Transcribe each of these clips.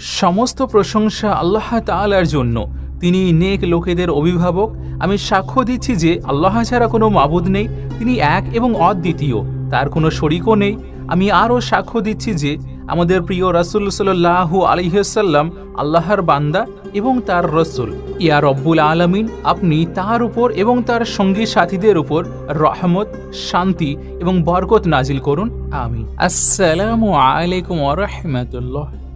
সমস্ত প্রশংসা আল্লাহ তাআলার জন্য। তিনি নেক লোকেদের অভিভাবক। আমি সাক্ষ্য দিচ্ছি যে আল্লাহ ছাড়া কোনো মাবুদ নেই। তিনি এক এবং অদ্বিতীয়। তার কোনো শরিকও নেই। আমি আরও সাক্ষ্য দিচ্ছি যে আমাদের প্রিয় রাসুল সাল্লাহ আলহিসাল্লাম আল্লাহর বান্দা এবং তার রসুল। ইয়া রব্বুল আলমিন, আপনি তার উপর এবং তার সঙ্গী সাথীদের উপর রহমত, শান্তি এবং বরকত নাজিল করুন। আমি আসসালামু আলাইকুম রহমতুল্লাহ।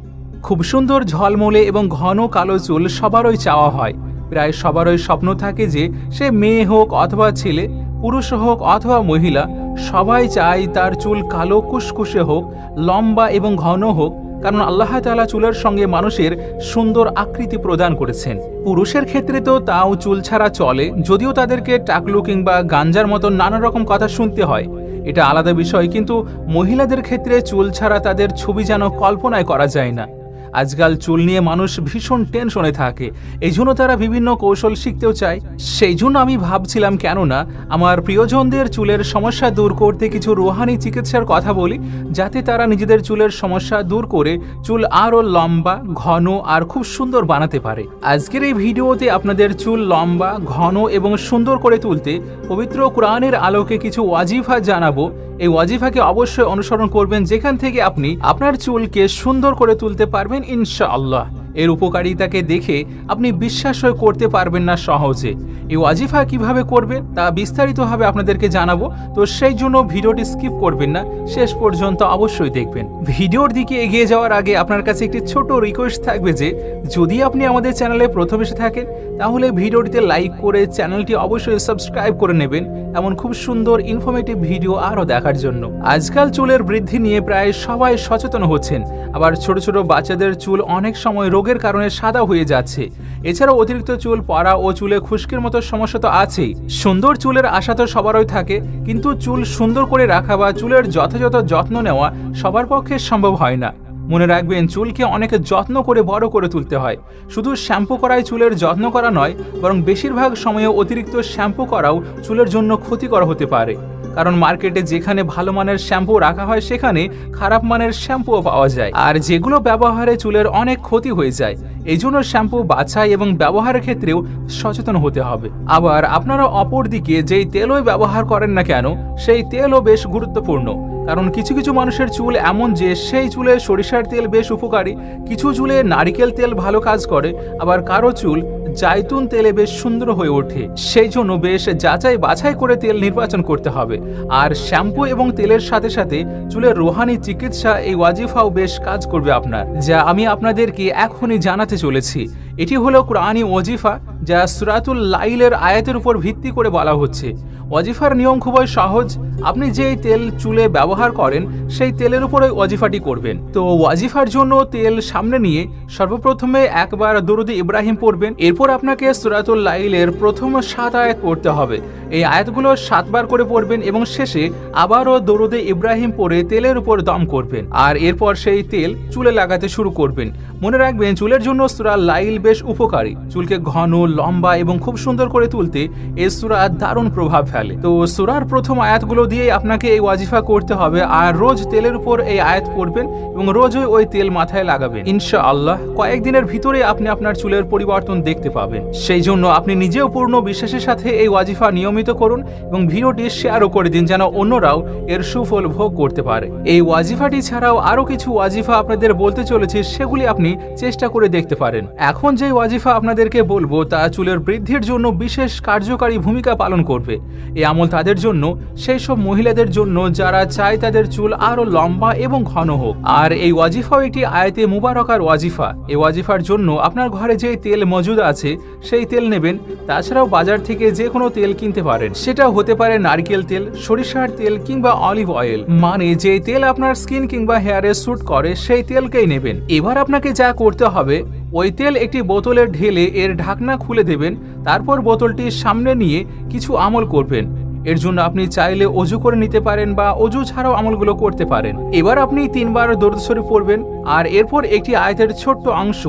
খুব সুন্দর ঝলমলে এবং ঘন কালো চুল সবারই চাওয়া হয়। প্রায় সবারই স্বপ্ন থাকে যে সে মেয়ে হোক অথবা ছেলে, পুরুষ হোক অথবা মহিলা, সবাই চায় তার চুল কালো কুসকুসে হোক, লম্বা এবং ঘন হোক, কারণ আল্লাহ তাআলা চুলের সঙ্গে মানুষের সুন্দর আকৃতি প্রদান করেছেন। পুরুষের ক্ষেত্রে তো তাও চুল ছাড়া চলে, যদিও তাদেরকে টাকলু কিংবা গাঞ্জার মতো নানা রকম কথা শুনতে হয়। এটা আলাদা বিষয়, কিন্তু মহিলাদের ক্ষেত্রে চুল ছাড়া তাদের ছবি যেন কল্পনায় করা যায় না। আজকাল চুল নিয়ে মানুষ ভীষণ টেনশনে থাকে। এই জন্য তারা বিভিন্ন কৌশল শিখতেও চায়। সেই জন্য আমি ভাবছিলাম, কেননা আমার প্রিয়জনদের চুলের সমস্যা দূর করতে কিছু রুহানি চিকিৎসার কথা বলি, যাতে তারা নিজেদের চুলের সমস্যা দূর করে চুল আরও লম্বা, ঘন আর খুব সুন্দর বানাতে পারে। আজকের এই ভিডিওতে আপনাদের চুল লম্বা, ঘন এবং সুন্দর করে তুলতে পবিত্র কোরআনের আলোকে কিছু ওয়াজিফা জানাব। এই ওয়াজিফাকে অবশ্যই অনুসরণ করবেন যেখান থেকে আপনি আপনার চুলকে সুন্দর করে তুলতে পারবেন, ইনশাআল্লাহ। এর উপকারিতাকে দেখে আপনি বিশ্বাসই করতে পারবেন না সহজে। এই ওয়াজিফা কীভাবে করবেন তা বিস্তারিতভাবে আপনাদেরকে জানাব, তো সেই জন্য ভিডিওটি স্কিপ করবেন না, শেষ পর্যন্ত অবশ্যই দেখবেন। ভিডিওর দিকে এগিয়ে যাওয়ার আগে আপনার কাছে একটি ছোট রিকোয়েস্ট থাকবে যে, যদি আপনি আমাদের চ্যানেলে প্রথম এসে থাকেন, তাহলে ভিডিওটিতে লাইক করে চ্যানেলটি অবশ্যই সাবস্ক্রাইব করে নেবেন, এমন খুব সুন্দর ইনফরমেটিভ ভিডিও আরও দেখার জন্য। আজকাল চুলের বৃদ্ধি নিয়ে প্রায় সবাই সচেতন হচ্ছেন। আবার ছোট ছোট বাচ্চাদের চুল অনেক সময় রোগের কারণে সাদা হয়ে যাচ্ছে। এছাড়াও অতিরিক্ত চুল, পড়া ও চুলে খুশকির মতো সমস্যা তো আছেই। সুন্দর চুলের আশা তো সবারই থাকে, কিন্তু চুল সুন্দর করে রাখা বা চুলের যথাযথ যত্ন নেওয়া সবার পক্ষে সম্ভব হয় না। মনে রাখবেন, চুলকে অনেকে যত্ন করে বড় করে তুলতে হয়। শুধু শ্যাম্পু করাই চুলের যত্ন করা নয়, বরং বেশিরভাগ সময়ে অতিরিক্ত শ্যাম্পু করাও চুলের জন্য ক্ষতিকর হতে পারে। কারণ মার্কেটে যেখানে ভালো মানের শ্যাম্পু রাখা হয়, সেখানে খারাপ মানের শ্যাম্পুও পাওয়া যায়। আর যেগুলো ব্যবহারে চুলের অনেক ক্ষতি হয়ে যায় এই জন্য শ্যাম্পু বাছাই এবং ব্যবহারের ক্ষেত্রেও সচেতন হতে হবে। আবার আপনারা অপরদিকে যেই তেলই ব্যবহার করেন না কেন, সেই তেলও বেশ গুরুত্বপূর্ণ। কারণ কিছু কিছু মানুষের চুল এমন যে সেই চুলে সরিষার তেল বেশ উপকারী, কিছু চুলে নারিকেল তেল ভালো কাজ করে, আবার কারও চুল জাইতুন তেলে বেশ সুন্দর হয়ে ওঠে। সেই জন্য বেশ যাচাই বাছাই করে তেল নির্বাচন করতে হবে। আর শ্যাম্পু এবং তেলের সাথে সাথে চুলের রোহানি চিকিৎসা এই ওয়াজিফাও বেশ কাজ করবে আপনার। যা আমি আপনাদেরকে এখনই জানাতে চলেছি। এটি হলো কোরআনি ওয়াজিফা, যা সুরাতুল লাইলের আয়াতের উপর ভিত্তি করে বলা হচ্ছে। ওয়াজিফার নিয়ম খুবই সহজ। আপনি যেই তেল চুলে ব্যবহার করেন, সেই তেলের উপরে ওয়াজিফাটি করবেন। তো ওয়াজিফার জন্য তেল সামনে নিয়ে সর্বপ্রথমে একবার দরুদি ইব্রাহিম পড়বেন। এরপর আপনাকে সুরাতুল লাইলের প্রথম সাত আয়াত পড়তে হবে। এই আয়াতগুলো সাতবার করে পড়বেন এবং শেষে আবারও দরুদে ইব্রাহিম পরে তেলের উপর দম করবেন। আর এরপর সেই তেল চুলে লাগাতে শুরু করবেন। মনে রাখবেন, চুলের জন্য সুরা লাইল বেশ উপকারী। চুলকে ঘন, লম্বা এবং খুব সুন্দর করে তুলতে এই সুরা দারুণ প্রভাব ফেলে। তো সুরার প্রথম আয়াতগুলো দিয়ে আপনাকে এই ওয়াজিফা করতে হবে আর রোজ তেলের উপর এই আয়াত পড়বেন এবং রোজই ওই তেল মাথায় লাগাবেন। ইনশা আল্লাহ কয়েকদিনের ভিতরে আপনি আপনার চুলের পরিবর্তন দেখতে পাবেন। সেই জন্য আপনি নিজেও পূর্ণ বিশ্বাসের সাথে এই ওয়াজিফা নিয়মিত করুন এবং ভিডিওটি শেয়ারও করে দিন যেন অন্যরাও এর সুফল ভোগ করতে পারে। এই ওয়াজিফাটি ছাড়াও আরও কিছু ওয়াজিফা আপনাদের বলতে চলেছে, সেগুলি আপনি চেষ্টা করে দেখতে পারেন। এখন যে ওয়াজিফা আপনাদেরকে বলব, তা চুলের বৃদ্ধির জন্য বিশেষ কার্যকারী ভূমিকা পালন করবে। এই আমল তাদের জন্য সেই সব মহিলাদের জন্য যারা চায় তাদের চুল আরও লম্বা এবং ঘন হোক। আর এই ওয়াজিফাও একটি আয়তে মুবারকার ওয়াজিফা। এই ওয়াজিফার জন্য আপনার ঘরে যে তেল মজুদ আছে, সেই তেল নেবেন। তাছাড়াও বাজার থেকে যে কোনো তেল কিনতে পারেন। সেটা হতে পারে নারকেল তেল, সরিষার তেল কিংবা অলিভ অয়েল। মানে যে তেল আপনার স্কিন কিংবা হেয়ারে স্যুট করে, সেই তেলকেই নেবেন। এবার আপনাকে যা করতে হবে ওই তেল একটি বোতলে ঢেলে এর ঢাকনা খুলে দেবেন, তারপর বোতলটি সামনে নিয়ে কিছু আমল করবেন। এর জন্য আপনি চাইলে অজু করে নিতে পারেন বা অজু ছাড়াও আমলগুলো করতে পারেন। এবার আপনি তিনবার দরদ শরীফ পড়বেন আর এরপর একটি আয়াতের ছোট্ট অংশ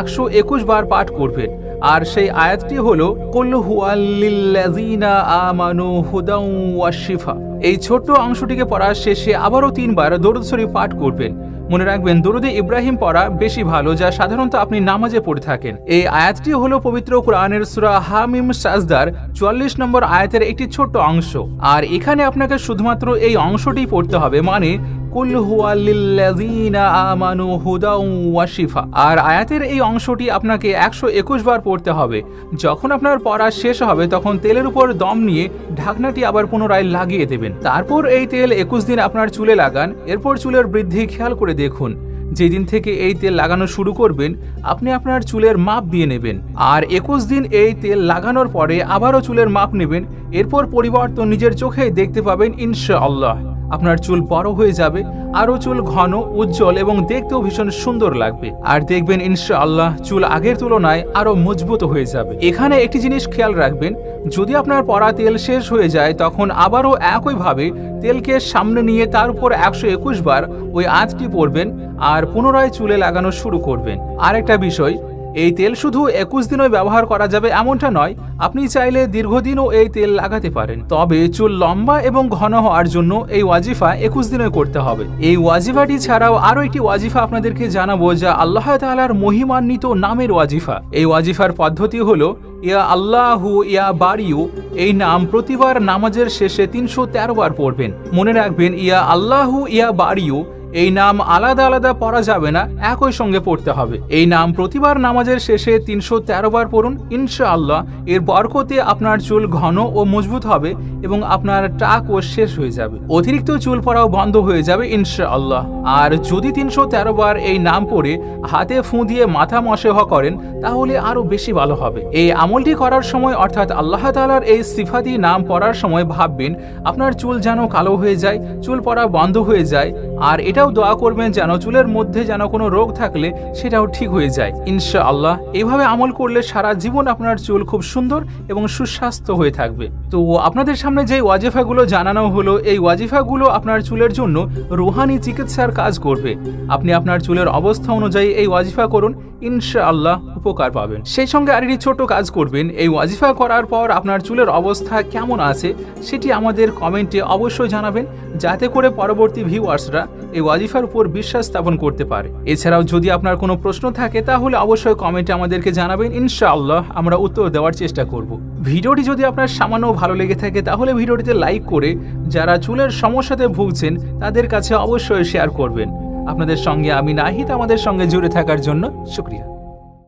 একশো একুশ বার পাঠ করবেন। আর সেই আয়াতটি হলো, কুল হুয়াল্লিল্লাযিনা আমানু হুদাউ ওয়াশিফা এই ছোট্ট অংশটিকে পড়ার শেষে আবারও তিনবার দরুদ শরীফ পাঠ করবেন। মনে রাখবেন, দরুদে ইব্রাহিম পড়া বেশি ভালো, যা সাধারণত আপনি নামাজে পড়ে থাকেন। এই আয়াতটি হলো পবিত্র কোরআনের সুরা হামিম সাজদার চুয়াল্লিশ নম্বর আয়াতের একটি ছোট্ট অংশ। আর এখানে আপনাকে শুধুমাত্র এই অংশটি পড়তে হবে মানে কুল হুয়াল্লিল্লাযীনা আমানু হুদাউ আর আয়াতের এই অংশটি আপনাকে একশো একুশ বার পড়তে হবে। যখন আপনার পড়া শেষ হবে, তখন তেলের উপর দম নিয়ে ঢাকনাটি আবার পুনরায় লাগিয়ে দেবেন। তারপর এই তেল একুশ দিন আপনার চুলে লাগান, এরপর চুলের বৃদ্ধি খেয়াল করে দেখুন। যেদিন থেকে এই তেল লাগানো শুরু করবেন, আপনি আপনার চুলের মাপ দিয়ে নেবেন। আর একুশ দিন এই তেল লাগানোর পরে আবারও চুলের মাপ নেবেন, এরপর পরিবর্তন নিজের চোখেই দেখতে পাবেন, ইনশাআল্লাহ। আপনার চুল বড় হয়ে যাবে, আরও চুল ঘন, উজ্জ্বল এবং দেখতেও ভীষণ সুন্দর লাগবে। আর দেখবেন, ইনশাআল্লাহ, চুল আগের তুলনায় আরও মজবুত হয়ে যাবে। এখানে একটি জিনিস খেয়াল রাখবেন, যদি আপনার পরা তেল শেষ হয়ে যায়, তখন আবারও একইভাবে তেলকে সামনে নিয়ে তার উপর একশো একুশ বার ওই আঁচটি পরবেন আর পুনরায় চুলে লাগানো শুরু করবেন। আরেকটা বিষয় এই তেল শুধু একুশ দিনই ব্যবহার করা যাবে এমনটা নয়, আপনি চাইলে দীর্ঘদিনও এই তেল লাগাতে পারেন। তবে চুল লম্বা এবং ঘন হওয়ার জন্য এই ওয়াজিফা একুশ দিনই করতে হবে। এই ওয়াজিফাটি ছাড়াও আরও একটি ওয়াজিফা আপনাদেরকে জানাব যা আল্লাহ তাআলার মহিমান্বিত নামের ওয়াজিফা। এই ওয়াজিফার পদ্ধতি হলো, ইয়া আল্লাহু ইয়া বাড়িউ এই নাম প্রতিবার নামাজের শেষে তিনশো তেরো বার পড়বেন। মনে রাখবেন, ইয়া আল্লাহু ইয়া বাড়িউ এই নাম আলাদা আলাদা পড়া যাবে না, একই সঙ্গে পড়তে হবে। এই নাম প্রতিবার নামাজের শেষে তিনশো তেরো বার পড়ুন, ইনশাআল্লাহ। এর বরকতে আপনার চুল ঘন ও মজবুত হবে এবং আপনার টাক ও শেষ হয়ে যাবে। অতিরিক্ত চুল পড়াও বন্ধ হয়ে যাবে, ইনশাআল্লাহ। আর যদি তিনশো তেরো বার এই নাম পড়ে, হাতে ফুঁ দিয়ে মাথা মশেহ করেন, তাহলে আরও বেশি ভালো হবে। এই আমলটি করার সময় অর্থাৎ আল্লাহ তালার এই সিফাতি নাম পড়ার সময় ভাববেন, আপনার চুল যেন কালো হয়ে যায়, চুল পড়া বন্ধ হয়ে যায়, আর এটাও দোয়া করবেন যেন চুলের মধ্যে যেন কোনো রোগ থাকলে সেটাও ঠিক হয়ে যায়। ইনশা আল্লাহ এভাবে আমল করলে সারা জীবন আপনার চুল খুব সুন্দর এবং সুস্বাস্থ্য হয়ে থাকবে। তো আপনাদের সামনে যে ওয়াজিফাগুলো জানানো হলো, এই ওয়াজিফাগুলো আপনার চুলের জন্য রুহানি চিকিৎসার কাজ করবে। আপনি আপনার চুলের অবস্থা অনুযায়ী এই ওয়াজিফা করুন ইনশা আল্লাহ উপকার পাবেন। সেই সঙ্গে আর একটি ছোট কাজ করবেন, এই ওয়াজিফা করার পর আপনার চুলের অবস্থা কেমন আছে সেটি আমাদের কমেন্টে অবশ্যই জানাবেন, যাতে করে পরবর্তী ভিউয়ার্সরা এই ওয়াজিফার উপর বিশ্বাস স্থাপন করতে পারে। এছাড়াও যদি আপনার কোনো প্রশ্ন থাকে, তাহলে অবশ্যই কমেন্টে আমাদেরকে জানাবেন। ইনশাআল্লাহ আমরা উত্তর দেওয়ার চেষ্টা করব। ভিডিওটি যদি আপনার সামান্য ভালো লেগে থাকে, তাহলে ভিডিওটিতে লাইক করে যারা চুলের সমস্যাতে ভুগছেন, তাদের কাছে অবশ্যই শেয়ার করবেন। আপনাদের সঙ্গে আমি নাহিদ, আমাদের সঙ্গে জুড়ে থাকার জন্য শুক্রিয়া।